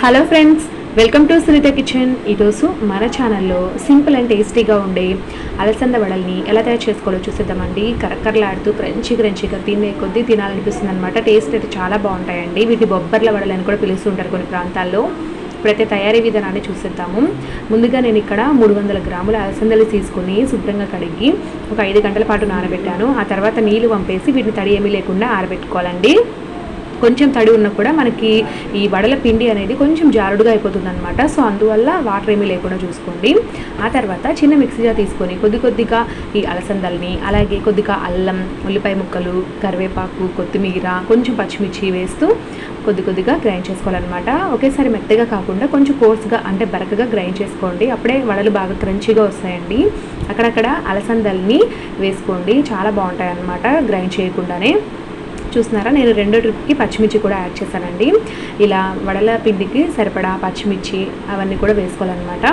Hello friends welcome to Sunitha kitchen. ఈరోజు మన ఛానల్లో సింపుల్ అండ్ టేస్టీగా ఉండే అలసంద వడల్ని ఎలా తయారు చేసుకోవాలో చూసేద్దామండి. కరకరలాడుతూ క్రంచి క్రంచిగా తినే కొద్దీ తినాలనిపిస్తుంది అనమాట టేస్ట్ అయితే చాలా బాగుంటాయండి. వీటిని బొబ్బర్ల వడలని కూడా పిలుస్తుంటారు కొన్ని ప్రాంతాల్లో. ఇప్పుడైతే తయారీ విధానాన్ని చూసేద్దాము. ముందుగా నేను ఇక్కడ మూడు వందల గ్రాముల అలసందలు తీసుకొని శుభ్రంగా కడిగి ఒక ఐదు గంటల పాటు నానబెట్టాను. ఆ తర్వాత నీళ్ళు పంపేసి వీటిని తడి ఏమీ లేకుండా ఆరబెట్టుకోవాలండి. కొంచెం తడి ఉన్నా కూడా మనకి ఈ వడల పిండి అనేది కొంచెం జారుడుగా అయిపోతుంది అనమాట సో అందువల్ల వాటర్ ఏమీ లేకుండా చూసుకోండి. ఆ తర్వాత చిన్న మిక్సీగా తీసుకొని కొద్ది కొద్దిగా ఈ అలసందల్ని అలాగే కొద్దిగా అల్లం ఉల్లిపాయ ముక్కలు కరివేపాకు కొత్తిమీర కొంచెం పచ్చిమిర్చి వేస్తూ కొద్ది కొద్దిగా గ్రైండ్ చేసుకోవాలన్నమాట. ఒకేసారి మెత్తగా కాకుండా కొంచెం కోర్స్గా అంటే బరకగా గ్రైండ్ చేసుకోండి. అప్పుడే వడలు బాగా క్రంచీగా వస్తాయండి. అక్కడక్కడ అలసందల్ని వేసుకోండి. చాలా బాగుంటాయి అన్నమాట గ్రైండ్ చేయకుండానే. చూస్తున్నారా? నేను రెండో ట్రిప్కి పచ్చిమిర్చి కూడా యాడ్ చేశానండి. ఇలా వడల పిండికి సరిపడా పచ్చిమిర్చి అవన్నీ కూడా వేసుకోవాలన్నమాట.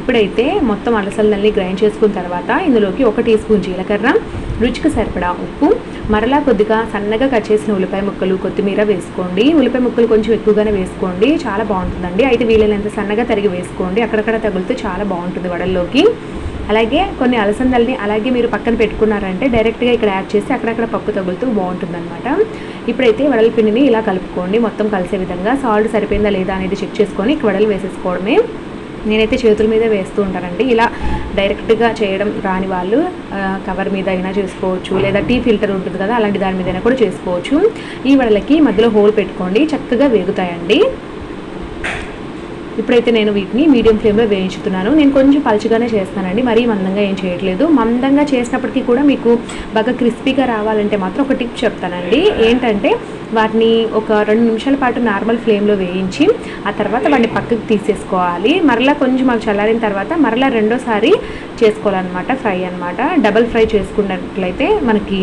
ఇప్పుడైతే మొత్తం అలసలన్నీ గ్రైండ్ చేసుకున్న తర్వాత ఇందులోకి ఒక టీ స్పూన్ జీలకర్ర రుచికి సరిపడా ఉప్పు మరలా కొద్దిగా సన్నగా కట్ చేసిన ఉల్లిపాయ ముక్కలు కొత్తిమీర వేసుకోండి. ఉల్లిపాయ ముక్కలు కొంచెం ఎక్కువగానే వేసుకోండి. చాలా బాగుంటుందండి. అయితే వీలైనంత సన్నగా తరిగి వేసుకోండి. అక్కడక్కడ తగులుతూ చాలా బాగుంటుంది వడల్లోకి. అలాగే కొన్ని అలసందల్ని అలాగే మీరు పక్కన పెట్టుకున్నారంటే డైరెక్ట్గా ఇక్కడ యాడ్ చేసి అక్కడక్కడ పప్పు తగులుతూ బాగుంటుందన్నమాట. ఇప్పుడైతే వడల పిండిని ఇలా కలుపుకోండి. మొత్తం కలిసే విధంగా సాల్ట్ సరిపోయిందా లేదా అనేది చెక్ చేసుకొని వడలు వేసేసుకోవడమే. నేనైతే చేతుల మీద వేస్తూ ఉంటానండి. ఇలా డైరెక్ట్గా చేయడం రాని వాళ్ళు కవర్ మీద అయినా చేసుకోవచ్చు. లేదా టీ ఫిల్టర్ ఉంటుంది కదా అలాంటి దాని మీదైనా కూడా చేసుకోవచ్చు. ఈ వడలకి మధ్యలో హోల్ పెట్టుకోండి. చక్కగా వేగుతాయండి. ఇప్పుడైతే నేను వీటిని మీడియం ఫ్లేమ్లో వేయించుతున్నాను. నేను కొంచెం పలుచగానే చేస్తానండి. మరీ మందంగా ఏం చేయట్లేదు. మందంగా చేసినప్పటికీ కూడా మీకు బాగా క్రిస్పీగా రావాలంటే మాత్రం ఒక టిప్ చెప్తానండి. ఏంటంటే వాటిని ఒక రెండు నిమిషాల పాటు నార్మల్ ఫ్లేమ్లో వేయించి ఆ తర్వాత వాటిని పక్కకు తీసేసుకోవాలి. మరలా కొంచెం మాకు చల్లారిన తర్వాత మరలా రెండోసారి చేసుకోవాలన్నమాట ఫ్రై అన్నమాట. డబల్ ఫ్రై చేసుకున్నట్లయితే మనకి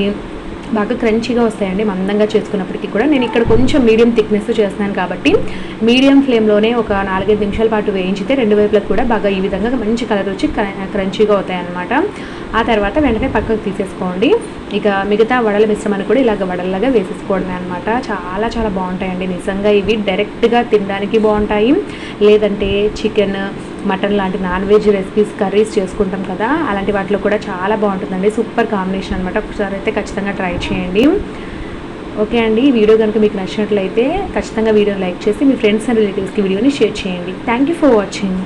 బాగా క్రంచీగా వస్తాయండి మందంగా చేసుకున్నప్పటికీ కూడా. నేను ఇక్కడ కొంచెం మీడియం థిక్నెస్ చేస్తున్నాను కాబట్టి మీడియం ఫ్లేమ్లోనే ఒక నాలుగైదు నిమిషాల పాటు వేయించితే రెండు వైపులకు కూడా బాగా ఈ విధంగా మంచి కలర్ వచ్చి క్ర- క్రంచీగా అవుతాయన్నమాట. ఆ తర్వాత వెంటనే పక్కకు తీసేసుకోండి. ఇక మిగతా వడల మిశ్రమాన్ని కూడా ఇలాగ వడల్లాగా వేసేసుకోవడమే అనమాట చాలా చాలా బాగుంటాయండి. నిజంగా ఇవి డైరెక్ట్గా తినడానికి బాగుంటాయి. లేదంటే చికెన్ మటన్ లాంటి నాన్ వెజ్ రెసిపీస్ కర్రీస్ చేసుకుంటాం కదా అలాంటి వాటిలో కూడా చాలా బాగుంటుందండి. సూపర్ కాంబినేషన్ అనమాట ఒకసారి అయితే ఖచ్చితంగా ట్రై చేయండి. ఓకే అండి ఈ వీడియో కనుక మీకు నచ్చినట్లయితే ఖచ్చితంగా వీడియోని లైక్ చేసి మీ ఫ్రెండ్స్ అండ్ రిలేటివ్స్కి వీడియోని షేర్ చేయండి. Thank you for watching